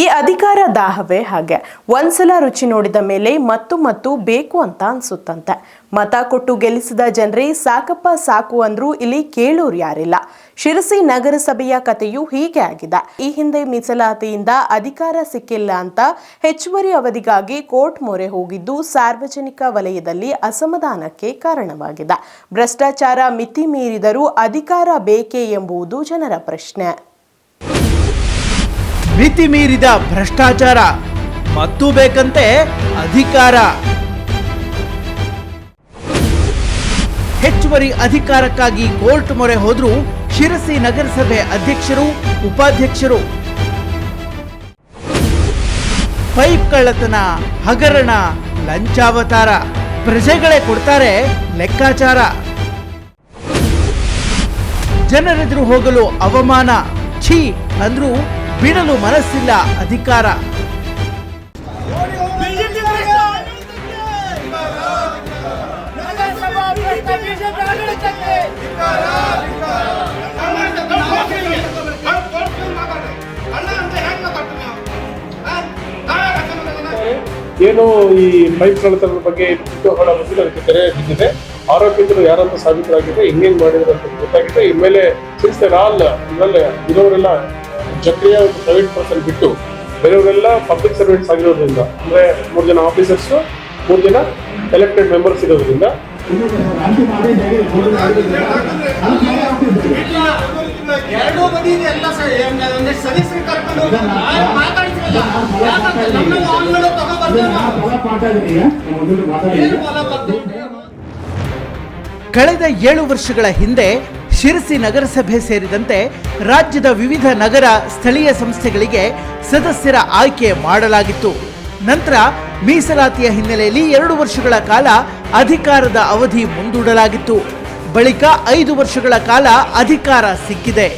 ಈ ಅಧಿಕಾರ ದಾಹವೇ ಹಾಗೆ. ಒಂದ್ಸಲ ರುಚಿ ನೋಡಿದ ಮೇಲೆ ಮತ್ತು ಮತ್ತು ಬೇಕು ಅಂತ ಅನ್ಸುತ್ತಂತೆ. ಮತ ಕೊಟ್ಟು ಗೆಲ್ಲಿಸಿದ ಜನರೇ ಸಾಕಪ್ಪ ಸಾಕು ಅಂದ್ರೂ ಇಲ್ಲಿ ಕೇಳೋರು ಯಾರಿಲ್ಲ. ಶಿರಸಿ ನಗರಸಭೆಯ ಕಥೆಯು ಹೀಗೆ ಆಗಿದೆ. ಈ ಹಿಂದೆ ಮೀಸಲಾತಿಯಿಂದ ಅಧಿಕಾರ ಸಿಕ್ಕಿಲ್ಲ ಅಂತ ಹೆಚ್ಚುವರಿ ಅವಧಿಗಾಗಿ ಕೋರ್ಟ್ ಮೊರೆ ಹೋಗಿದ್ದು ಸಾರ್ವಜನಿಕ ವಲಯದಲ್ಲಿ ಅಸಮಾಧಾನಕ್ಕೆ ಕಾರಣವಾಗಿದೆ. ಭ್ರಷ್ಟಾಚಾರ ಮಿತಿ ಮೀರಿದರೂ ಅಧಿಕಾರ ಬೇಕೇ ಎಂಬುದು ಜನರ ಪ್ರಶ್ನೆ. ಮಿತಿ ಮೀರಿದ ಭ್ರಷ್ಟಾಚಾರ. ಮತ್ತು ಬೇಕಂತೆ ಅಧಿಕಾರ. ಹೆಚ್ಚುವರಿ ಅಧಿಕಾರಕ್ಕಾಗಿ ಕೋರ್ಟ್ ಮೊರೆ ಹೋದ್ರು ಶಿರಸಿ ನಗರಸಭೆ ಅಧ್ಯಕ್ಷರು, ಉಪಾಧ್ಯಕ್ಷರು. ಪೈಪ್ ಕಳ್ಳತನ, ಹಗರಣ, ಲಂಚಾವತಾರ. ಪ್ರಜೆಗಳೇ ಕೊಡ್ತಾರೆ ಲೆಕ್ಕಾಚಾರ. ಜನರೆದುರು ಹೋಗಲು ಅವಮಾನ. ಛೀ ಅಂದ್ರೂ ಬಿಡಲು ಮನಸ್ಸಿಲ್ಲ ಅಧಿಕಾರ. ಏನು ಈ ಪೈಪ್ ಕಳ್ಳತನದ ಬಗ್ಗೆ ಕುತೂಹಲ ತೆರೆ ಬಿದ್ದಿದೆ. ಆರೋಪಿತರು ಯಾರಂತ ಸಾಬೀತರಾಗಿದೆ ಹೆಂಗೇನ್ ಮಾಡಿದ್ರು ಅಂತ ಗೊತ್ತಾಗಿದೆ. ಇನ್ಮೇಲೆ ಸಿನ್ಸ್ ಆಲ್ ಇದರಲ್ಲೇ ಇರೋರೆಲ್ಲ ಜಕ್ರಿಯ ಪ್ರೈವೇಟ್ ಪರ್ಸನ್ ಬಿಟ್ಟು ಬೇರೆಯವರೆಲ್ಲ ಪಬ್ಲಿಕ್ ಸರ್ವೆಂಟ್ಸ್ ಆಗಿರೋದ್ರಿಂದ ಅಂದ್ರೆ ಮೂರು ಜನ ಆಫೀಸರ್ಸ್ ಮೂರು ಜನ ಎಲೆಕ್ಟೆಡ್ ಮೆಂಬರ್ಸ್ ಇರೋದ್ರಿಂದ. ಎರಡೂ ಬದಿ ಇದೆ ಎಲ್ಲ ಸದಸ್ಯರು ಕರ್ಕೊಂಡು ಮಾತಾಡ್ತಿರಲ್ಲ. ಕಳೆದ ಏಳು ವರ್ಷಗಳ ಹಿಂದೆ ಶಿರಸಿ ನಗರಸಭೆ ಸೇರಿದಂತೆ ರಾಜ್ಯದ ವಿವಿಧ ನಗರ ಸ್ಥಳೀಯ ಸಂಸ್ಥೆಗಳಿಗೆ ಸದಸ್ಯರ ಆಯ್ಕೆ ಮಾಡಲಾಗಿತ್ತು. ನಂತರ ಮೀಸಲಾತಿಯ ಹಿನ್ನೆಲೆಯಲ್ಲಿ ಎರಡು ವರ್ಷಗಳ ಕಾಲ ಅಧಿಕಾರದ ಅವಧಿ ಮುಂದೂಡಲಾಗಿತ್ತು. ಬಳಿಕ ಐದು ವರ್ಷಗಳ ಕಾಲ ಅಧಿಕಾರ ಸಿಕ್ಕಿದೆ.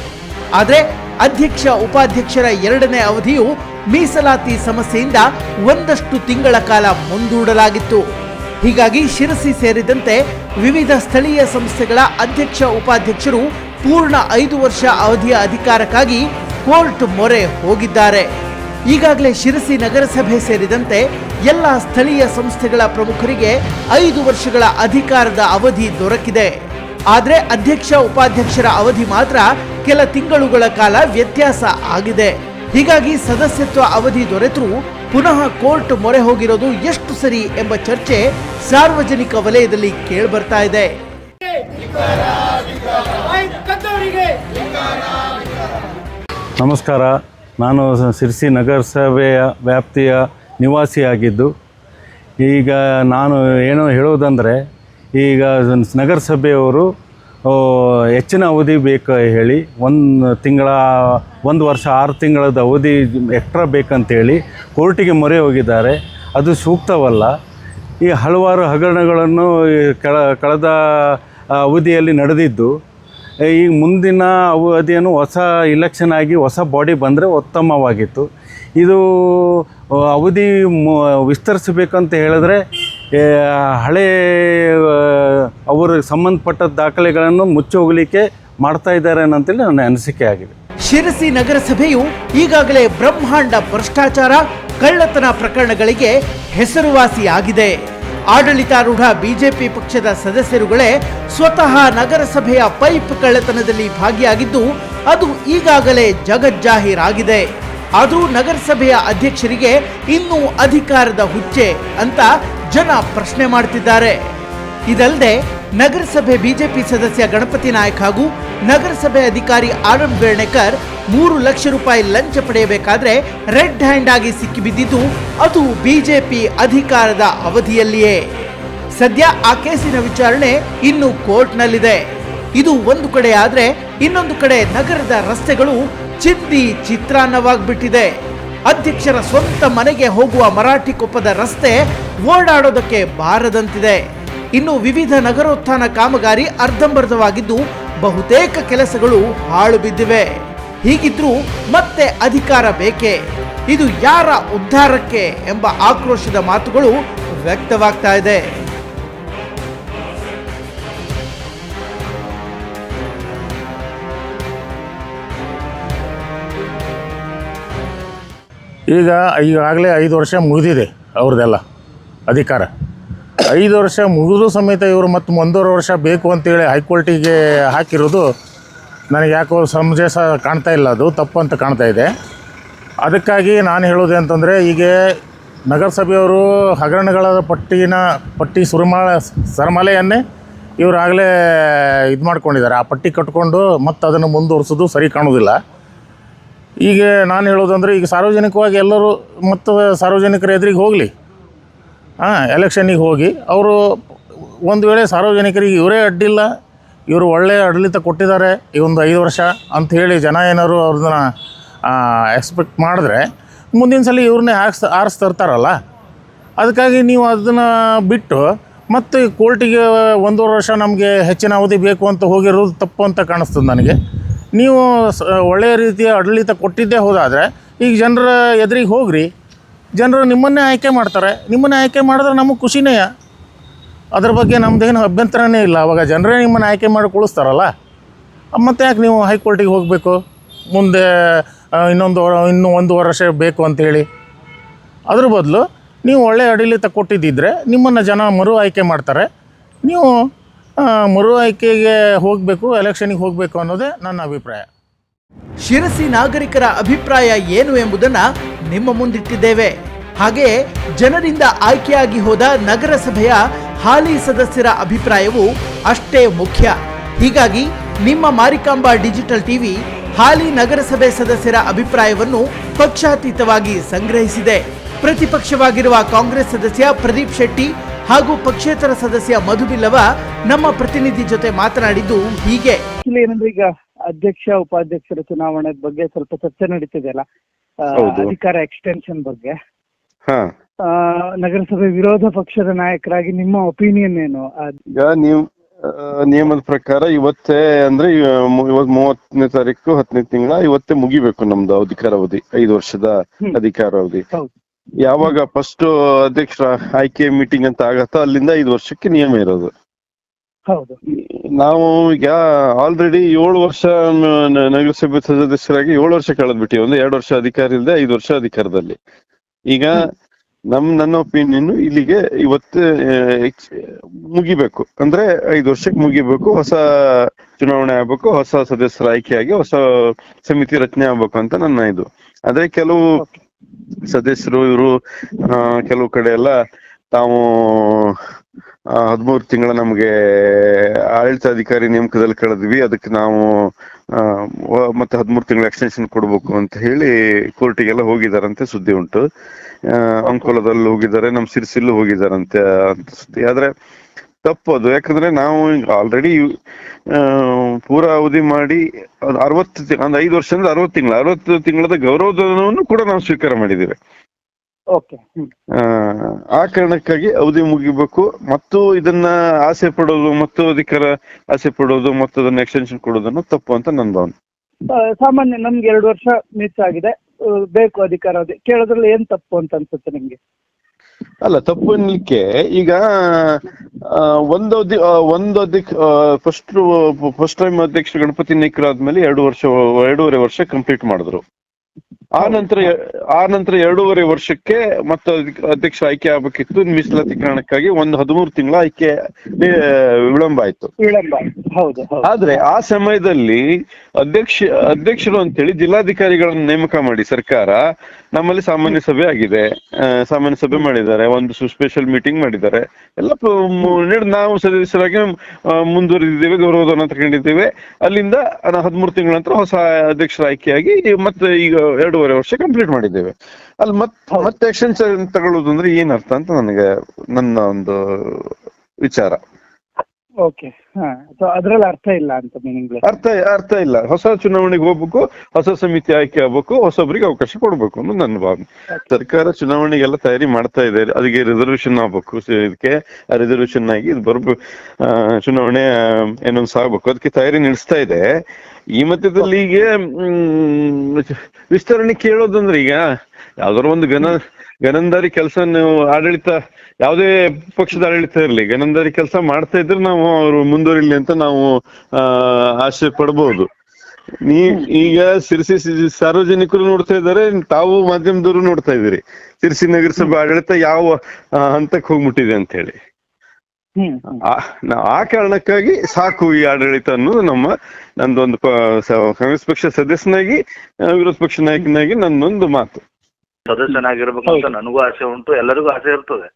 ಆದರೆ ಅಧ್ಯಕ್ಷ ಉಪಾಧ್ಯಕ್ಷರ ಎರಡನೇ ಅವಧಿಯು ಮೀಸಲಾತಿ ಸಮಸ್ಯೆಯಿಂದ ಒಂದಷ್ಟು ತಿಂಗಳ ಕಾಲ ಮುಂದೂಡಲಾಗಿತ್ತು. ಹೀಗಾಗಿ ಶಿರಸಿ ಸೇರಿದಂತೆ ವಿವಿಧ ಸ್ಥಳೀಯ ಸಂಸ್ಥೆಗಳ ಅಧ್ಯಕ್ಷ ಉಪಾಧ್ಯಕ್ಷರು ಪೂರ್ಣ ಐದು ವರ್ಷ ಅವಧಿಯ ಅಧಿಕಾರಕ್ಕಾಗಿ ಕೋರ್ಟ್ ಮೊರೆ ಹೋಗಿದ್ದಾರೆ. ಈಗಾಗಲೇ ಶಿರಸಿ ನಗರಸಭೆ ಸೇರಿದಂತೆ ಎಲ್ಲ ಸ್ಥಳೀಯ ಸಂಸ್ಥೆಗಳ ಪ್ರಮುಖರಿಗೆ ಐದು ವರ್ಷಗಳ ಅಧಿಕಾರದ ಅವಧಿ ದೊರಕಿದೆ. ಆದರೆ ಅಧ್ಯಕ್ಷ ಉಪಾಧ್ಯಕ್ಷರ ಅವಧಿ ಮಾತ್ರ ಕೆಲ ತಿಂಗಳುಗಳ ಕಾಲ ವ್ಯತ್ಯಾಸ ಆಗಿದೆ. ಹೀಗಾಗಿ ಸದಸ್ಯತ್ವ ಅವಧಿ ದೊರೆತರೂ ಪುನಃ ಕೋರ್ಟ್ ಮೊರೆ ಹೋಗಿರೋದು ಎಷ್ಟು ಸರಿ ಎಂಬ ಚರ್ಚೆ ಸಾರ್ವಜನಿಕ ವಲಯದಲ್ಲಿ ಕೇಳ್ಬರ್ತಾ ಇದೆ. ನಮಸ್ಕಾರ. ನಾನು ಸಿರ್ಸಿ ನಗರಸಭೆಯ ವ್ಯಾಪ್ತಿಯ ನಿವಾಸಿಯಾಗಿದ್ದು, ಈಗ ನಾನು ಏನು ಹೇಳೋದಂದರೆ ಈಗ ನಗರಸಭೆಯವರು ಹೆಚ್ಚಿನ ಅವಧಿ ಬೇಕು ಹೇಳಿ, ಒಂದು ತಿಂಗಳ, ಒಂದು ವರ್ಷ, ಆರು ತಿಂಗಳದ ಅವಧಿ ಎಕ್ಸ್ಟ್ರಾ ಬೇಕಂತೇಳಿ ಕೋರ್ಟಿಗೆ ಮೊರೆ ಹೋಗಿದ್ದಾರೆ. ಅದು ಸೂಕ್ತವಲ್ಲ. ಈ ಹಲವಾರು ಹಗರಣಗಳನ್ನು ಕಳ ಕೆಳ, ಕಳೆದ ಅವಧಿಯಲ್ಲಿ ನಡೆದಿದ್ದು, ಈ ಮುಂದಿನ ಅವಧಿಯನ್ನು ಹೊಸ ಇಲೆಕ್ಷನ್ ಆಗಿ ಹೊಸ ಬಾಡಿ ಬಂದರೆ ಉತ್ತಮವಾಗಿತ್ತು. ಇದು ಅವಧಿ ವಿಸ್ತರಿಸಬೇಕಂತ ಹೇಳಿದ್ರೆ ಹಳೆ ಅವರು ಸಂಬಂಧಪಟ್ಟ ದಾಖಲೆಗಳನ್ನು ಮುಚ್ಚಿ ಹೋಗಲಿಕ್ಕೆ ಮಾಡ್ತಾ ಇದ್ದಾರೆ ಅಂತೇಳಿ ನನ್ನ ಅನಿಸಿಕೆ ಆಗಿದೆ. ಶಿರಸಿ ನಗರಸಭೆಯು ಈಗಾಗಲೇ ಬ್ರಹ್ಮಾಂಡ ಭ್ರಷ್ಟಾಚಾರ, ಕಳ್ಳತನ ಪ್ರಕರಣಗಳಿಗೆ ಹೆಸರುವಾಸಿಯಾಗಿದೆ ಆಡಳಿತಾರೂಢ ಬಿಜೆಪಿ ಪಕ್ಷದ ಸದಸ್ಯರುಗಳೇ ಸ್ವತಃ ನಗರಸಭೆಯ ಪೈಪ್ ಕಳ್ಳತನದಲ್ಲಿ ಭಾಗಿಯಾಗಿದ್ದು, ಅದು ಈಗಾಗಲೇ ಜಗಜ್ಜಾಹೀರಾಗಿದೆ ಆದರೂ ನಗರಸಭೆಯ ಅಧ್ಯಕ್ಷರಿಗೆ ಇನ್ನೂ ಅಧಿಕಾರದ ಹುಚ್ಚೆ ಅಂತ ಜನ ಪ್ರಶ್ನೆ ಮಾಡ್ತಿದ್ದಾರೆ. ಇದಲ್ಲದೆ ನಗರಸಭೆ ಬಿಜೆಪಿ ಸದಸ್ಯ ಗಣಪತಿ ನಾಯಕ್ ಹಾಗೂ ನಗರಸಭೆ ಅಧಿಕಾರಿ ಆರಂ ಬೇರ್ಣೇಕರ್ ಮೂರು ಲಕ್ಷ ರೂಪಾಯಿ ಲಂಚ ಪಡೆಯಬೇಕಾದ್ರೆ ರೆಡ್ ಹ್ಯಾಂಡ್ ಆಗಿ ಸಿಕ್ಕಿಬಿದ್ದಿದ್ದು ಅದು ಬಿಜೆಪಿ ಅಧಿಕಾರದ ಅವಧಿಯಲ್ಲಿಯೇ. ಸದ್ಯ ಆ ಕೇಸಿನ ವಿಚಾರಣೆ ಇನ್ನು ಕೋರ್ಟ್ನಲ್ಲಿದೆ. ಇದು ಒಂದು ಕಡೆ ಆದರೆ ಇನ್ನೊಂದು ಕಡೆ ನಗರದ ರಸ್ತೆಗಳು ಚಿಂದಿ ಚಿತ್ರಾನ್ನವಾಗ್ಬಿಟ್ಟಿದೆ. ಅಧ್ಯಕ್ಷರ ಸ್ವಂತ ಮನೆಗೆ ಹೋಗುವ ಮರಾಠಿ ಕೊಪ್ಪದ ರಸ್ತೆ ಓಡಾಡೋದಕ್ಕೆ ಬಾರದಂತಿದೆ. ಇನ್ನು ವಿವಿಧ ನಗರೋತ್ಥಾನ ಕಾಮಗಾರಿ ಅರ್ಧಂಬರ್ಧವಾಗಿದ್ದು ಬಹುತೇಕ ಕೆಲಸಗಳು ಹಾಳು ಬಿದ್ದಿವೆ. ಹೀಗಿದ್ರೂ ಮತ್ತೆ ಅಧಿಕಾರ ಬೇಕೇ? ಇದು ಯಾರ ಉದ್ಧಾರಕ್ಕೆ ಎಂಬ ಆಕ್ರೋಶದ ಮಾತುಗಳು ವ್ಯಕ್ತವಾಗ್ತಾ ಇದೆ. ಈಗ, ಈಗಾಗಲೇ ಐದು ವರ್ಷ ಮುಗಿದಿದೆ ಅವ್ರದ್ದೆಲ್ಲ ಅಧಿಕಾರ. ಐದು ವರ್ಷ ಮುಗಿದು ಸಮೇತ ಇವರು ಮತ್ತು ಒಂದೂವರೆ ವರ್ಷ ಬೇಕು ಅಂತೇಳಿ ಹೈಕೋರ್ಟಿಗೆ ಹಾಕಿರೋದು ನನಗೆ ಯಾಕೋ ಸಮಂಜಸ ಕಾಣ್ತಾ ಇಲ್ಲ, ಅದು ತಪ್ಪು ಅಂತ ಕಾಣ್ತಾ ಇದೆ. ಅದಕ್ಕಾಗಿ ನಾನು ಹೇಳೋದು ಅಂತಂದರೆ ಈಗ ನಗರಸಭೆಯವರು ಹಗರಣಗಳ ಪಟ್ಟಿನ, ಪಟ್ಟಿ ಸುರುಮಾಳ, ಸರಮಾಲೆಯನ್ನೇ ಇವರಾಗಲೇ ಇದು ಮಾಡ್ಕೊಂಡಿದ್ದಾರೆ. ಆ ಪಟ್ಟಿ ಕಟ್ಕೊಂಡು ಮತ್ತು ಅದನ್ನು ಮುಂದುವರಿಸೋದು ಸರಿ ಕಾಣೋದಿಲ್ಲ. ಈಗ ನಾನು ಹೇಳೋದಂದ್ರೆ ಈಗ ಸಾರ್ವಜನಿಕವಾಗಿ ಎಲ್ಲರೂ ಮತ್ತು ಸಾರ್ವಜನಿಕರ ಎದುರಿಗೆ ಹೋಗಲಿ. ಹಾಂ ಎಲೆಕ್ಷನಿಗೆ ಹೋಗಿ ಅವರು ಒಂದು ವೇಳೆ ಸಾರ್ವಜನಿಕರಿಗೆ ಇವರೇ ಅಡ್ಡಿಲ್ಲ, ಇವರು ಒಳ್ಳೆಯ ಆಡಳಿತ ಕೊಟ್ಟಿದ್ದಾರೆ ಈ ಒಂದು ಐದು ವರ್ಷ ಅಂತ ಹೇಳಿ ಜನ ಏನಾದ್ರು ಅವ್ರನ್ನ ಎಕ್ಸ್ಪೆಕ್ಟ್ ಮಾಡಿದ್ರೆ ಮುಂದಿನ ಸಲ ಇವ್ರನ್ನೇ ಹಾಕ್ಸ್ ಆರಿಸ್ ತರ್ತಾರಲ್ಲ ಅದಕ್ಕಾಗಿ ನೀವು ಅದನ್ನು ಬಿಟ್ಟು ಮತ್ತು ಕೋರ್ಟಿಗೆ ಒಂದೂವರೆ ವರ್ಷ ನಮಗೆ ಹೆಚ್ಚಿನ ಅವಧಿ ಬೇಕು ಅಂತ ಹೋಗಿರೋದು ತಪ್ಪು ಅಂತ ಕಾಣಿಸ್ತದೆ ನನಗೆ. ನೀವು ಒಳ್ಳೆಯ ರೀತಿಯ ಆಡಳಿತ ಕೊಟ್ಟಿದ್ದೇ ಹೋದಾದರೆ, ಈಗ ಜನರ ಎದುರಿಗೆ ಹೋಗ್ರಿ. ಜನರು ನಿಮ್ಮನ್ನೇ ಆಯ್ಕೆ ಮಾಡ್ತಾರೆ. ನಿಮ್ಮನ್ನೇ ಆಯ್ಕೆ ಮಾಡಿದ್ರೆ ನಮಗೆ ಖುಷಿನೇ. ಅದ್ರ ಬಗ್ಗೆ ನಮ್ಮದೇನು ಅಭ್ಯಂತರನೇ ಇಲ್ಲ. ಅವಾಗ ಜನರೇ ನಿಮ್ಮನ್ನು ಆಯ್ಕೆ ಮಾಡಿ ಕುಳಿಸ್ತಾರಲ್ಲ. ಮತ್ತೆ ಯಾಕೆ ನೀವು ಹೈಕೋರ್ಟಿಗೆ ಹೋಗಬೇಕು? ಮುಂದೆ ಇನ್ನೊಂದು ಇನ್ನೂ ಒಂದು ವರ್ಷ ಬೇಕು ಅಂತೇಳಿ. ಅದ್ರ ಬದಲು ನೀವು ಒಳ್ಳೆಯ ಆಡಳಿತ ಕೊಟ್ಟಿದ್ದಿದ್ರೆ ನಿಮ್ಮನ್ನು ಜನ ಮರು ಆಯ್ಕೆ ಮಾಡ್ತಾರೆ. ನೀವು ಮರು ಆಯ್ಕೆಗೆ ಹೋಗಬೇಕು ಎಲೆಕ್ಷನಿಗೆ ಹೋಗಬೇಕು ಅನ್ನೋದೇ ನನ್ನ ಅಭಿಪ್ರಾಯ. ಶಿರಸಿ ನಾಗರಿಕರ ಅಭಿಪ್ರಾಯ ಏನು ಎಂಬುದನ್ನು ನಿಮ್ಮ ಮುಂದಿಟ್ಟಿದ್ದೇವೆ. ಹಾಗೆಯೇ ಜನರಿಂದ ಆಯ್ಕೆಯಾಗಿ ಹೋದ ನಗರಸಭೆಯ ಹಾಲಿ ಸದಸ್ಯರ ಅಭಿಪ್ರಾಯವು ಅಷ್ಟೇ ಮುಖ್ಯ. ಹೀಗಾಗಿ ನಿಮ್ಮ ಮಾರಿಕಾಂಬಾ ಡಿಜಿಟಲ್ ಟಿವಿ ಹಾಲಿ ನಗರಸಭೆ ಸದಸ್ಯರ ಅಭಿಪ್ರಾಯವನ್ನು ಪಕ್ಷಾತೀತವಾಗಿ ಸಂಗ್ರಹಿಸಿದೆ. ಪ್ರತಿಪಕ್ಷವಾಗಿರುವ ಕಾಂಗ್ರೆಸ್ ಸದಸ್ಯ ಪ್ರದೀಪ್ ಶೆಟ್ಟಿ ಹಾಗೂ ಪಕ್ಷೇತರ ಸದಸ್ಯ ಮಧುಬಿಲ್ಲವ ನಮ್ಮ ಪ್ರತಿನಿಧಿ ಜೊತೆ ಮಾತನಾಡಿದ್ದು ಹೀಗೆ. ಏನಂದ್ರೆ ಈಗ ಅಧ್ಯಕ್ಷ ಉಪಾಧ್ಯಕ್ಷರ ಚುನಾವಣೆ ಬಗ್ಗೆ ಸ್ವಲ್ಪ ಚರ್ಚೆ ನಡೀತಿದೆಯಲ್ಲ. ಅಧಿಕಾರ ಎಕ್ಸ್ಟೆನ್ಷನ್ ಬಗ್ಗೆ. ಹಾ. ಆ, ನಗರಸಭೆ ವಿರೋಧ ಪಕ್ಷದ ನಾಯಕರಾಗಿ ನಿಮ್ಮ ಒಪಿನಿಯನ್ ಏನು? ಈಗ ನೀವು ನಿಯಮದ ಪ್ರಕಾರ ಇವತ್ತೇ ಅಂದ್ರೆ ಮೂವತ್ತನೇ ತಾರೀಕು ಹತ್ತನೇ ತಿಂಗಳ ಇವತ್ತೇ ಮುಗಿಬೇಕು ನಮ್ದು ಅಧಿಕಾರಾವಧಿ ಐದು ವರ್ಷದ ಅಧಿಕಾರ ಅಧಿಕಾರಾವಧಿ. ಹೌದು. ಯಾವಾಗ ಫಸ್ಟ್ ಅಧ್ಯಕ್ಷರ ಆಯ್ಕೆ ಮೀಟಿಂಗ್ ಅಂತ ಆಗತ್ತೋ ಅಲ್ಲಿಂದ ಐದು ವರ್ಷಕ್ಕೆ ನಿಯಮ ಇರೋದು. ಹೌದು. ನಾವು ಈಗ ಆಲ್ರೆಡಿ ಏಳು ವರ್ಷ ನ- ನಗರಸಭೆ ಸದಸ್ಯರಾಗಿ ಏಳು ವರ್ಷ ಕಳೆದ್ಬಿಟ್ಟಿವಿ ಒಂದು ಎರಡು ವರ್ಷ ಅಧಿಕಾರ ಇಲ್ಲದೆ ಐದು ವರ್ಷ ಅಧಿಕಾರದಲ್ಲಿ. ಈಗ ನಮ್ ನನ್ನ ಒಪಿನಿಯನ್ ಇಲ್ಲಿಗೆ ಇವತ್ತು ಆ, ex- ಮುಗಿಬೇಕು. ಅಂದ್ರೆ ಐದು ವರ್ಷಕ್ಕೆ ಮುಗಿಬೇಕು. ಹೊಸ ಚುನಾವಣೆ ಆಗ್ಬೇಕು. ಹೊಸ ಸದಸ್ಯರ ಆಯ್ಕೆಯಾಗಿ ಹೊಸ ಸಮಿತಿ ರಚನೆ ಆಗ್ಬೇಕು ಅಂತ ನನ್ನ ಇದು. ಆದ್ರೆ ಕೆಲವು ಸದಸ್ಯರು, ಇವರು ಕೆಲವು ಕಡೆ ಎಲ್ಲ ತಾವು ಹದಿಮೂರು ತಿಂಗಳ ನಮಗೆ ಆಡಳಿತಾಧಿಕಾರಿ ನೇಮಕದಲ್ಲಿ ಕಳೆದ್ವಿ. ಅದಕ್ಕೆ ನಾವು ಮತ್ತೆ ಹದಿಮೂರು ತಿಂಗಳ ಎಕ್ಸ್ಟೆನ್ಷನ್ ಕೊಡ್ಬೇಕು ಅಂತ ಹೇಳಿ ಕೋರ್ಟಿಗೆಲ್ಲ ಹೋಗಿದಾರಂತೆ, ಸುದ್ದಿ ಉಂಟು. ಅಂಕೋಲದಲ್ಲಿ ಹೋಗಿದ್ದಾರೆ, ನಮ್ಮ ಸಿರ್ಸಿಲ್ಲೂ ಹೋಗಿದಾರಂತೆ ಅಂತ ಸುದ್ದಿ. ಆದ್ರೆ ತಪ್ಪು ಅದು ಯಾಕಂದ್ರೆ ನಾವು ಆಲ್ರೆಡಿ ಪೂರ ಅವಧಿ ಮಾಡಿ ಅರವತ್ತು ಒಂದು ಐದು ವರ್ಷ ಅಂದ್ರೆ ಅರವತ್ತು ತಿಂಗಳ ಅರವತ್ತು ತಿಂಗಳದ ಗೌರವಧನವನ್ನು ಕೂಡ ನಾವು ಸ್ವೀಕಾರ ಮಾಡಿದ್ದೇವೆ. ಆ, ಕಾರಣಕ್ಕಾಗಿ ಅವಧಿ ಮುಗಿಬೇಕು. ಮತ್ತು ಇದನ್ನ ಆಸೆ ಪಡೋದು ಮತ್ತು ಅಧಿಕಾರ ಆಸೆ ಪಡೋದು ಮತ್ತು ಅದನ್ನ ಎಕ್ಸ್ಟೆನ್ಷನ್ ಕೊಡೋದನ್ನು ತಪ್ಪು ಅಂತ ನನ್ನ ಭಾವನೆ. ಸಾಮಾನ್ಯ ನಮ್ಗೆ ಎರಡು ವರ್ಷ ಮಿಸ್ ಆಗಿದೆ. ಬೇಕು ಅಧಿಕಾರ ಕೇಳೋದ್ರಲ್ಲಿ ಏನ್ ತಪ್ಪು ಅಂತ ಅನ್ಸುತ್ತೆ ನಿಮ್ಗೆ? ಅಲ್ಲ, ತಪ್ಪು ಅನ್ಲಿಕ್ಕೆ ಈಗ ಒಂದು ಒಂದು ಫಸ್ಟ್ ಫಸ್ಟ್ ಟೈಮ್ ಅಧ್ಯಕ್ಷ ಗಣಪತಿ ನಿಕ್ರ ಆದ್ಮೇಲೆ ಎರಡು ವರ್ಷ, ಎರಡೂವರೆ ವರ್ಷ ಕಂಪ್ಲೀಟ್ ಮಾಡಿದ್ರು. ಆ ನಂತರ ಆ ನಂತರ ಎರಡೂವರೆ ವರ್ಷಕ್ಕೆ ಮತ್ತೆ ಅಧ್ಯಕ್ಷ ಆಯ್ಕೆ ಆಗ್ಬೇಕಿತ್ತು. ಮೀಸಲಾತಿ ಕಾರಣಕ್ಕಾಗಿ ಒಂದು ಹದಿಮೂರು ತಿಂಗಳ ಆಯ್ಕೆ ವಿಳಂಬ ಆಯ್ತು. ವಿಳಂಬ ಹೌದು ಆದ್ರೆ ಆ ಸಮಯದಲ್ಲಿ ಅಧ್ಯಕ್ಷ ಅಧ್ಯಕ್ಷರು ಅಂತೇಳಿ ಜಿಲ್ಲಾಧಿಕಾರಿಗಳನ್ನ ನೇಮಕ ಮಾಡಿ ಸರ್ಕಾರ. ನಮ್ಮಲ್ಲಿ ಸಾಮಾನ್ಯ ಸಭೆ ಆಗಿದೆ. ಸಾಮಾನ್ಯ ಸಭೆ ಮಾಡಿದ್ದಾರೆ. ಒಂದು ಸ್ಪೆಷಲ್ ಮೀಟಿಂಗ್ ಮಾಡಿದ್ದಾರೆ. ಎಲ್ಲ ನಾವು ಸದಸ್ಯರಾಗಿ ಮುಂದುವರಿದಿದ್ದೇವೆ ಗೌರವಧನ ತಗೊಂಡಿದ್ದೇವೆ. ಅಲ್ಲಿಂದ ಹದಿಮೂರು ತಿಂಗಳ ನಂತರ ಹೊಸ ಅಧ್ಯಕ್ಷರ ಆಯ್ಕೆಯಾಗಿ ಮತ್ತೆ ಈಗ ಎರಡೂವರೆ ವರ್ಷ ಕಂಪ್ಲೀಟ್ ಮಾಡಿದ್ದೇವೆ. ಅಲ್ಲಿ ಮತ್ ಮತ್ತೆ ಎಕ್ಸ್ಟೆನ್ಷನ್ ತಗೊಳ್ಳೋದು ಅಂದ್ರೆ ಏನ್ ಅರ್ಥ ಅಂತ ನನಗೆ ನನ್ನ ಒಂದು ವಿಚಾರ. ಓಕೆ ಹಾ. ಸೊ ಅದ್ರಲ್ಲಿ ಅರ್ಥ ಇಲ್ಲ ಅಂತ ಮೀನಿಂಗ್ ಅರ್ಥ ಅರ್ಥ ಇಲ್ಲ. ಹೊಸ ಚುನಾವಣೆಗೆ ಹೋಗ್ಬೇಕು ಹೊಸ ಸಮಿತಿ ಆಯ್ಕೆ ಆಗ್ಬೇಕು ಹೊಸೊಬ್ರಿಗೆ ಅವಕಾಶ ಕೊಡ್ಬೇಕು ಅನ್ನೋ ನನ್ನ ಭಾವನೆ. ಸರ್ಕಾರ ಚುನಾವಣೆಗೆಲ್ಲ ತಯಾರಿ ಮಾಡ್ತಾ ಇದೆ ಅದಕ್ಕೆ ರಿಸರ್ವೇಶನ್ ಆಗ್ಬೇಕು. ಇದಕ್ಕೆ ರಿಸರ್ವೇಶನ್ ಆಗಿ ಇದು ಬರ್ಬೇಕು ಆ, ಚುನಾವಣೆ ಏನೊಂದು ಸಾಗ್ಬೇಕು. ಅದಕ್ಕೆ ತಯಾರಿ ನಡೆಸ್ತಾ ಇದೆ. ಈ ಮಧ್ಯದಲ್ಲಿ ಈಗ ಹ್ಮ್ ವಿಸ್ತರಣೆ ಕೇಳೋದಂದ್ರೆ ಈಗ ಯಾವ್ದಾರ ಒಂದು ಗನ ಗನಂದಾರಿ ಕೆಲಸ ನೀವು ಆಡಳಿತ ಯಾವುದೇ ಪಕ್ಷದ ಆಡಳಿತ ಇರಲಿ ಗನಂದಾರಿ ಕೆಲಸ ಮಾಡ್ತಾ ಇದ್ರೆ ನಾವು ಅವರು ಮುಂದುವರಿಲಿ ಅಂತ ನಾವು ಆ, ಆಸೆ ಪಡ್ಬೋದು. ನೀ ಈಗ ಸಿರ್ಸಿ ಸಾರ್ವಜನಿಕರು ನೋಡ್ತಾ ಇದ್ದಾರೆ ತಾವು ಮಾಧ್ಯಮದವರು ನೋಡ್ತಾ ಇದ್ದೀರಿ. ಸಿರ್ಸಿ ನಗರಸಭೆ ಆಡಳಿತ ಯಾವ ಹಂತಕ್ಕೆ ಹೋಗ್ಬಿಟ್ಟಿದೆ ಅಂತ ಹೇಳಿ. ಆ ಕಾರಣಕ್ಕಾಗಿ ಸಾಕು ಈ ಆಡಳಿತ ಅನ್ನೋದು ನಮ್ಮ ನಂದೊಂದು ಕಾಂಗ್ರೆಸ್ ಪಕ್ಷ ಸದಸ್ಯನಾಗಿ ವಿರೋಧ ಪಕ್ಷ ನಾಯಕನಾಗಿ ನನ್ನೊಂದು ಮಾತು. ಸದಸ್ಯನಾಗಿರ್ಬೇಕು ಅಂತ ನನಗೂ ಆಸೆ ಉಂಟು ಎಲ್ಲರಿಗೂ ಆಸೆ ಇರ್ತದೆ.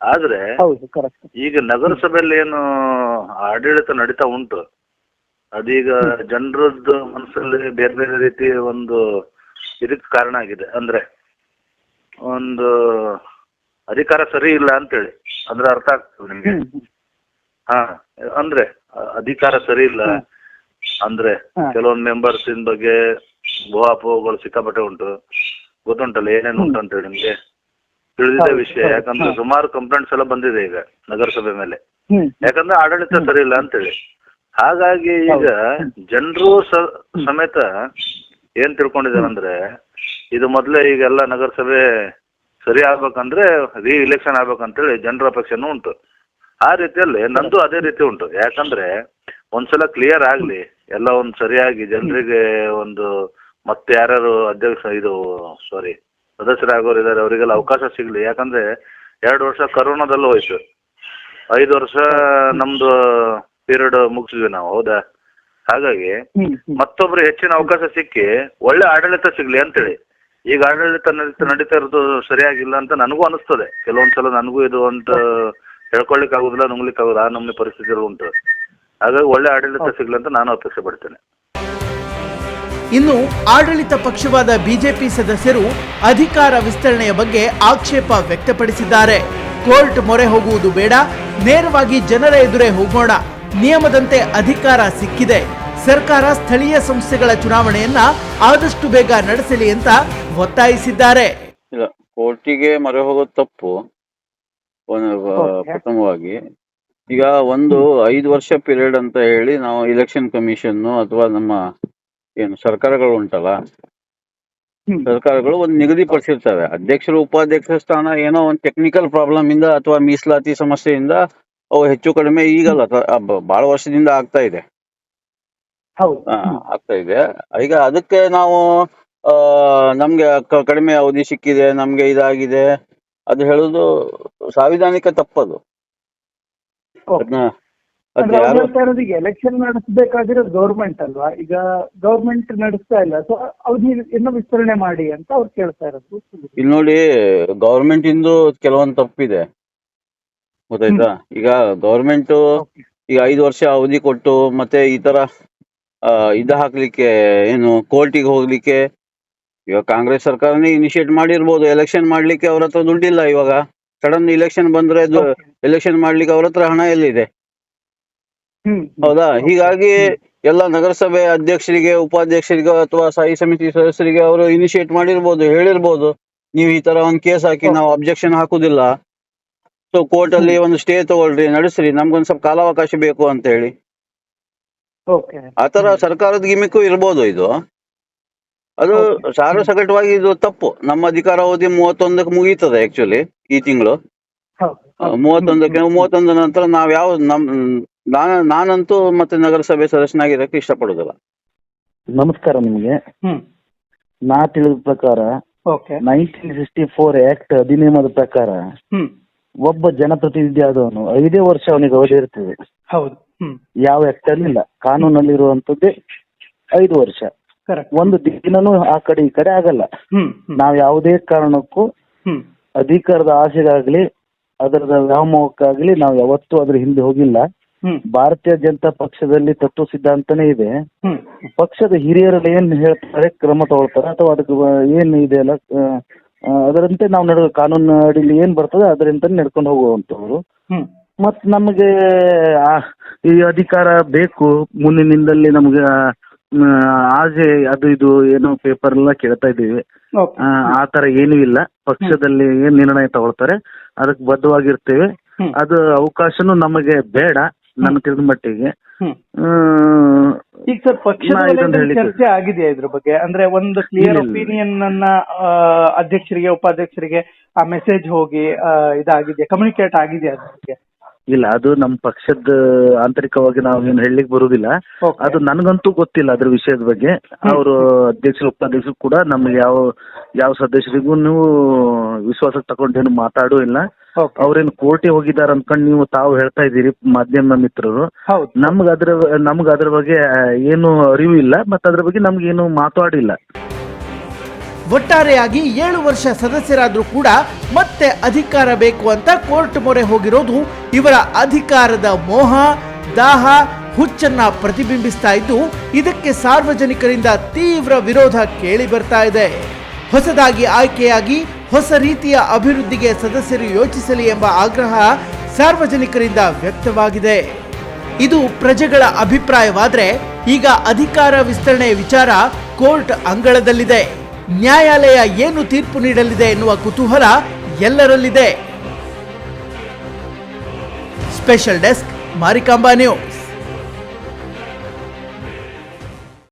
ಆದ್ರೆ ಹೌದು ಕರೆಕ್ಟ್ ಈಗ ನಗರಸಭೆಯಲ್ಲಿ ಏನು ಆಡಳಿತ ನಡೀತಾ ಉಂಟು. ಅದೀಗ ಜನರದ್ದು ಮನಸ್ಸಲ್ಲಿ ಬೇರೆ ಬೇರೆ ರೀತಿ ಒಂದು ಇದಕ್ಕೆ ಕಾರಣ ಆಗಿದೆ. ಅಂದ್ರೆ ಒಂದು ಅಧಿಕಾರ ಸರಿ ಇಲ್ಲ ಅಂತೇಳಿ. ಅಂದ್ರೆ ಅರ್ಥ ಆಗ್ತದೆ ನಿಮ್ಗೆ. ಹಾ ಅಂದ್ರೆ ಅಧಿಕಾರ ಸರಿ ಇಲ್ಲ. ಅಂದ್ರೆ. ಕೆಲವೊಂದು ಮೆಂಬರ್ಸ್ ಬಗ್ಗೆ ಊಹಾಪೋಹಗಳು ಸಿಕ್ಕಾಪಟ್ಟೆ ಉಂಟು. ಗೊತ್ತುಂಟಲ್ಲ ಏನೇನು ಉಂಟು ಅಂತೇಳಿ ನಿಮ್ಗೆ? ತಿಳಿದಿದೆ ವಿಷಯ ಯಾಕಂದ್ರೆ ಸುಮಾರು ಕಂಪ್ಲೇಂಟ್ಸ್ ಎಲ್ಲ ಬಂದಿದೆ ಈಗ ನಗರಸಭೆ ಮೇಲೆ. ಯಾಕಂದ್ರೆ ಆಡಳಿತ ಸರಿ ಇಲ್ಲ ಅಂತೇಳಿ. ಹಾಗಾಗಿ ಈಗ ಜನರು ಸಮೇತ ಏನ್ ತಿಳ್ಕೊಂಡಿದ್ದಾರೆ ಅಂದ್ರೆ ಇದು ಮೊದ್ಲೇ ಈಗೆಲ್ಲ ನಗರಸಭೆ ಸರಿ ಆಗ್ಬೇಕಂದ್ರೆ ರೀ ಇಲೆಕ್ಷನ್ ಆಗ್ಬೇಕಂತೇಳಿ ಜನರ ಅಪೇಕ್ಷೆನೂ ಉಂಟು. ಆ ರೀತಿಯಲ್ಲಿ ನಂದು ಅದೇ ರೀತಿ ಉಂಟು. ಯಾಕಂದ್ರೆ ಒಂದ್ಸಲ ಕ್ಲಿಯರ್ ಆಗ್ಲಿ ಎಲ್ಲ ಒಂದ್ ಸರಿಯಾಗಿ ಜನರಿಗೆ ಒಂದು ಮತ್ತೆ ಯಾರ್ಯಾರು ಅಧ್ಯಕ್ಷ ಇದು ಸಾರಿ ಸದಸ್ಯರಾಗೋರು ಇದಾರೆ ಅವರಿಗೆಲ್ಲ ಅವಕಾಶ ಸಿಗ್ಲಿ. ಯಾಕಂದ್ರೆ ಎರಡು ವರ್ಷ ಕರೋನಾದಲ್ಲೂ ಹೋಯ್ತು. ಐದು ವರ್ಷ ನಮ್ದು ಪೀರಿಯಡ್ ಮುಗಿಸಿದ್ವಿ ನಾವು ಹೌದಾ? ಹಾಗಾಗಿ. ಮತ್ತೊಬ್ರು ಹೆಚ್ಚಿನ ಅವಕಾಶ ಸಿಕ್ಕಿ ಒಳ್ಳೆ ಆಡಳಿತ ಸಿಗ್ಲಿ ಅಂತೇಳಿ. ಈಗ ಆಡಳಿತ ನಡೀತಾ ನಡೀತಾ ಇರೋದು ಸರಿಯಾಗಿಲ್ಲ ಅಂತ ನನಗೂ ಅನಿಸ್ತದೆ. ಕೆಲವೊಂದ್ಸಲ ನನಗೂ ಇದು ಅಂತ ಹೇಳ್ಕೊಳ್ಲಿಕ್ಕೆ ಆಗುದಿಲ್ಲ ನುಂಗ್ಲಿಕ್ಕೆ ಆಗುದಿಲ್ಲ ಆ ನಮ್ಮ ಪರಿಸ್ಥಿತಿಗಳು ಉಂಟು. ಹಾಗಾಗಿ ಒಳ್ಳೆ ಆಡಳಿತ ಸಿಗ್ಲಿ ಅಂತ ನಾನು ಅಪೇಕ್ಷೆ ಪಡ್ತೇನೆ. ಇನ್ನು ಆಡಳಿತ ಪಕ್ಷವಾದ ಬಿಜೆಪಿ ಸದಸ್ಯರು ಅಧಿಕಾರ ವಿಸ್ತರಣೆಯ ಬಗ್ಗೆ ಆಕ್ಷೇಪ ವ್ಯಕ್ತಪಡಿಸಿದ್ದಾರೆ. ಕೋರ್ಟ್ ಮೊರೆ ಹೋಗುವುದು ಬೇಡ ನೇರವಾಗಿ ಜನರ ಎದುರೇ ಹೋಗೋಣ. ನಿಯಮದಂತೆ ಅಧಿಕಾರ ಸಿಕ್ಕಿದೆ. ಸರ್ಕಾರ ಸ್ಥಳೀಯ ಸಂಸ್ಥೆಗಳ ಚುನಾವಣೆಯನ್ನ ಆದಷ್ಟು ಬೇಗ ನಡೆಸಲಿ ಅಂತ ಒತ್ತಾಯಿಸಿದ್ದಾರೆ. ಇಲ್ಲ ಕೋರ್ಟಿಗೆ ಮೊರೆ ಹೋಗೋದು ತಪ್ಪು. ಪ್ರಥಮವಾಗಿ. ಈಗ ಒಂದು ಐದು ವರ್ಷ ಪೀರಿಯಡ್ ಅಂತ ಹೇಳಿ ನಾವು ಇಲೆಕ್ಷನ್ ಕಮಿಷನ್ ಅಥವಾ ನಮ್ಮ ಏನು ಸರ್ಕಾರಗಳು ಉಂಟಲ್ಲ? ಹ್ಮ್. ಸರ್ಕಾರಗಳು ಒಂದು ನಿಗದಿಪಡಿಸಿರ್ತವೆ ಅಧ್ಯಕ್ಷರು ಉಪಾಧ್ಯಕ್ಷ ಸ್ಥಾನ ಏನೋ ಒಂದು ಟೆಕ್ನಿಕಲ್ ಪ್ರಾಬ್ಲಮ್ ಇಂದ ಅಥವಾ ಮೀಸಲಾತಿ ಸಮಸ್ಯೆಯಿಂದ ಅವು ಹೆಚ್ಚು ಕಡಿಮೆ ಈಗಲ್ಲ. ತ- ಬಹಳ ವರ್ಷದಿಂದ ಆಗ್ತಾ ಇದೆ. ಹೌದು. ಆ, ಆಗ್ತಾ ಇದೆ. ಈಗ ಅದಕ್ಕೆ ನಾವು ಆ ನಮ್ಗೆ ಕ- ಕಡಿಮೆ ಅವಧಿ ಸಿಕ್ಕಿದೆ ನಮ್ಗೆ ಇದಾಗಿದೆ. ಅದು ಹೇಳುದು ಸಾಂವಿಧಾನಿಕ ತಪ್ಪದು. ಅದನ್ನ ಹೇಳ್ತಾ ಇರೋದು ಈಗ ಎಲೆಕ್ಷನ್ ನಡೆಸಬೇಕಾಗಿರೋ ಗೌರ್ಮೆಂಟ್ ಅಲ್ವಾ? ಈಗ ಗೌರ್ಮೆಂಟ್ ನಡೆಸ್ತಾ ಇಲ್ಲ ಸೊ ಅವ್ರು ಇನ್ನೂ ವಿಸ್ತರಣೆ ಮಾಡಿ ಅಂತ ಅವ್ರು ಕೇಳ್ತಾ ಇರೋದು ಇಲ್ಲಿ ನೋಡಿ ಗೌರ್ಮೆಂಟ್ ಇಂದು ಕೆಲವೊಂದು ತಪ್ಪಿದೆ. ಗೊತ್ತಾಯ್ತಾ? ಈಗ ಗೌರ್ಮೆಂಟ್ ಈಗ ಐದು ವರ್ಷ ಅವಧಿ ಕೊಟ್ಟು ಮತ್ತೆ ಈ ತರ ಇದು ಹಾಕ್ಲಿಕ್ಕೆ ಏನು ಕೋರ್ಟಿಗೆ ಹೋಗ್ಲಿಕ್ಕೆ ಇವಾಗ ಕಾಂಗ್ರೆಸ್ ಸರ್ಕಾರನೇ ಇನಿಷಿಯೇಟ್ ಮಾಡಿರ್ಬೋದು. ಎಲೆಕ್ಷನ್ ಮಾಡ್ಲಿಕ್ಕೆ ಅವ್ರ ಹತ್ರ ದುಡ್ಡಿಲ್ಲ ಇವಾಗ. ಸಡನ್ ಇಲೆಕ್ಷನ್ ಬಂದ್ರೆ ಎಲೆಕ್ಷನ್ ಮಾಡ್ಲಿಕ್ಕೆ ಅವ್ರ ಹತ್ರ ಹಣ ಎಲ್ಲಿದೆ? ಹೌದಾ? ಹೀಗಾಗಿ ಎಲ್ಲ ನಗರಸಭೆ ಅಧ್ಯಕ್ಷರಿಗೆ ಉಪಾಧ್ಯಕ್ಷರಿಗೆ ಅಥವಾ ಸ್ಥಾಯಿ ಸಮಿತಿ ಸದಸ್ಯರಿಗೆ ಅವರು ಇನಿಷಿಯೇಟ್ ಮಾಡಿರ್ಬೋದು ಹೇಳಿರ್ಬೋದು. ನೀವು ಈ ತರ ಒಂದು ಕೇಸ್ ಹಾಕಿ ನಾವು ಅಬ್ಜೆಕ್ಷನ್ ಹಾಕುದಿಲ್ಲ. ಸೊ ಕೋರ್ಟ್ ಅಲ್ಲಿ ಒಂದು ಸ್ಟೇ ತಗೊಳ್ರಿ ನಡೆಸ್ರಿ. ನಮ್ಗೊಂದು ಸ್ವಲ್ಪ ಕಾಲಾವಕಾಶ ಬೇಕು ಅಂತ ಹೇಳಿ ಆತರ ಸರ್ಕಾರದ ಗಿಮಿಕ್ಕು ಇರ್ಬೋದು ಇದು. ಅದು ಸಾರಸಗಟವಾಗಿ ಇದು ತಪ್ಪು. ನಮ್ಮ ಅಧಿಕಾರಾವಧಿ ಮೂವತ್ತೊಂದಕ್ಕೆ ಮುಗೀತದೆ ಆಕ್ಚುಲಿ ಈ ತಿಂಗಳು. ಮೂವತ್ತೊಂದಕ್ಕೆ ಮೂವತ್ತೊಂದ ನಂತರ ನಾವ್ ಯಾವ ನಮ್ ನಾನ ನಾನಂತೂ ಮತ್ತೆ ನಗರಸಭೆ ಸದಸ್ಯನಾಗಿರಕ್ಕೆ ಇಷ್ಟಪಡೋದಿಲ್ಲ. ನಮಸ್ಕಾರ ನಿಮಗೆ. ಹ್ಮ್. ನಾ ತಿಳಿದ ಪ್ರಕಾರ okay. Nineteen sixty four act ಅಧಿನಿಯಮದ ಪ್ರಕಾರ ಹ್ಮ್. ಒಬ್ಬ ಜನಪ್ರತಿನಿಧಿ ಆದವನು ಐದೇ ವರ್ಷ ಅವನಿಗೆ ಅವಧಿ ಇರ್ತದೆ. ಹೌದು. ಹ್ಮ್. ಯಾವ ಆಕ್ಟ್ ಅಲ್ಲಿ ಇಲ್ಲ. ಕಾನೂನಲ್ಲಿ ಇರುವಂತದ್ದೇ ಐದು ವರ್ಷ. ಕರೆಕ್ಟ್ ಒಂದು ದಿನನೂ ಆ ಕಡೆ ಈ ಕಡೆ ಆಗಲ್ಲ. ಹ್ಮ್ ಹ್ಮ್. ನಾವ್ ಯಾವುದೇ ಕಾರಣಕ್ಕೂ ಹ್ಮ್. ಅಧಿಕಾರದ ಆಸೆಗಾಗ್ಲಿ ಅದರದ ವ್ಯಾಮೋಹಕ್ಕಾಗ್ಲಿ ನಾವು ಯಾವತ್ತೂ ಅದ್ರ ಹಿಂದೆ ಹೋಗಿಲ್ಲ. ಭಾರತೀಯ ಜನತಾ ಪಕ್ಷದಲ್ಲಿ ತತ್ವ ಸಿದ್ಧಾಂತನೇ ಇದೆ. ಪಕ್ಷದ ಹಿರಿಯರಲ್ಲಿ ಏನ್ ಹೇಳ್ತಾರೆ ಕ್ರಮ ತಗೊಳ್ತಾರೆ ಅಥವಾ ಅದಕ್ಕೆ ಏನ್ ಇದೆ ಅಲ್ಲ ಅದರಂತೆ ನಾವು ನಡೆದ ಕಾನೂನು ಅಡಿಲಿ ಏನ್ ಬರ್ತದೆ ಅದರಿಂದ ನಡ್ಕೊಂಡು ಹೋಗುವಂತವ್ರು ಮತ್ ನಮಗೆ ಈ ಅಧಿಕಾರ ಬೇಕು. ಮುಂದಿನಿಂದಲ್ಲಿ ನಮ್ಗೆ ಆಜೆ ಅದು ಇದು ಏನೋ ಪೇಪರ್ ಎಲ್ಲ ಕೇಳ್ತಾ ಇದ್ದೀವಿ. ಆ, ತರ ಏನೂ ಇಲ್ಲ. ಪಕ್ಷದಲ್ಲಿ ಏನ್ ನಿರ್ಣಯ ತಗೊಳ್ತಾರೆ ಅದಕ್ಕೆ ಬದ್ಧವಾಗಿರ್ತೇವೆ. ಅದು ಅವಕಾಶನು ನಮಗೆ ಬೇಡ. ನನ್ನ ತಿಳಿದ ಮಟ್ಟಿಗೆ. ಈಗ ಸರ್ ಪಕ್ಷದ ವಲಯದಲ್ಲಿ ಚರ್ಚೆ ಆಗಿದೆಯಾ ಇದ್ರ ಬಗ್ಗೆ. ಅಂದ್ರೆ ಒಂದು ಕ್ಲಿಯರ್. ಒಪಿನಿಯನ್ ಅನ್ನ ಅಧ್ಯಕ್ಷರಿಗೆ ಉಪಾಧ್ಯಕ್ಷರಿಗೆ ಆ ಮೆಸೇಜ್ ಹೋಗಿ ಇದಾಗಿದೆ ಕಮ್ಯುನಿಕೇಟ್ ಆಗಿದೆಯಾ ಅದ್ರ ಬಗ್ಗೆ. ಇಲ್ಲ ಅದು ನಮ್ಮ ಪಕ್ಷದ ಆಂತರಿಕವಾಗಿ ನಾವು ಏನು ಹೇಳಲಿಕ್ಕೆ ಬರುದಿಲ್ಲ. Okay. ಅದು ನನಗಂತೂ ಗೊತ್ತಿಲ್ಲ ಅದ್ರ ವಿಷಯದ ಬಗ್ಗೆ. ಅವರು ಅಧ್ಯಕ್ಷರು ಉಪಾಧ್ಯಕ್ಷರು ಕೂಡ ನಮ್ಗೆ ಯಾವ ಯಾವ ಸದಸ್ಯರಿಗೂ ನೀವು ವಿಶ್ವಾಸಕ್ಕೆ ತಗೊಂಡೇನು ಮಾತಾಡೂ ಇಲ್ಲ. ಅವ್ರೇನು ಕೋರ್ಟಿಗೆ ಹೋಗಿದ್ದಾರೆ ಅನ್ಕೊಂಡು ನೀವು ತಾವು ಹೇಳ್ತಾ ಇದ್ದೀರಿ ಮಾಧ್ಯಮ ಮಿತ್ರರು. ಹೌದು. ನಮ್ಗೆ ಅದ್ರ ನಮ್ಗೆ ಅದ್ರ ಬಗ್ಗೆ ಏನು ಅರಿವು ಇಲ್ಲ ಮತ್ತೆ ಅದ್ರ ಬಗ್ಗೆ ನಮ್ಗೆ ಏನು ಮಾತಾಡಿಲ್ಲ. ಒಟ್ಟಾರೆಯಾಗಿ ಏಳು ವರ್ಷ ಸದಸ್ಯರಾದರೂ ಕೂಡ ಮತ್ತೆ ಅಧಿಕಾರ ಬೇಕು ಅಂತ ಕೋರ್ಟ್ ಮೊರೆ ಹೋಗಿರೋದು ಇವರ ಅಧಿಕಾರದ ಮೋಹ, ದಾಹ, ಹುಚ್ಚನ್ನ ಪ್ರತಿಬಿಂಬಿಸ್ತಾ ಇದ್ದು ಇದಕ್ಕೆ ಸಾರ್ವಜನಿಕರಿಂದ ತೀವ್ರ ವಿರೋಧ ಕೇಳಿ ಬರ್ತಾ ಇದೆ. ಹೊಸದಾಗಿ ಆಯ್ಕೆಯಾಗಿ ಹೊಸ ರೀತಿಯ ಅಭಿವೃದ್ಧಿಗೆ ಸದಸ್ಯರು ಯೋಚಿಸಲಿ ಎಂಬ ಆಗ್ರಹ ಸಾರ್ವಜನಿಕರಿಂದ ವ್ಯಕ್ತವಾಗಿದೆ. ಇದು ಪ್ರಜೆಗಳ ಅಭಿಪ್ರಾಯವಾದರೆ ಈಗ ಅಧಿಕಾರ ವಿಸ್ತರಣೆ ವಿಚಾರ ಕೋರ್ಟ್ ಅಂಗಳದಲ್ಲಿದೆ. ನ್ಯಾಯಾಲಯ ಏನು ತೀರ್ಪು ನೀಡಲಿದೆ ಎನ್ನುವ ಕುತೂಹಲ ಎಲ್ಲರಲ್ಲಿದೆ. Special desk Marikamba news.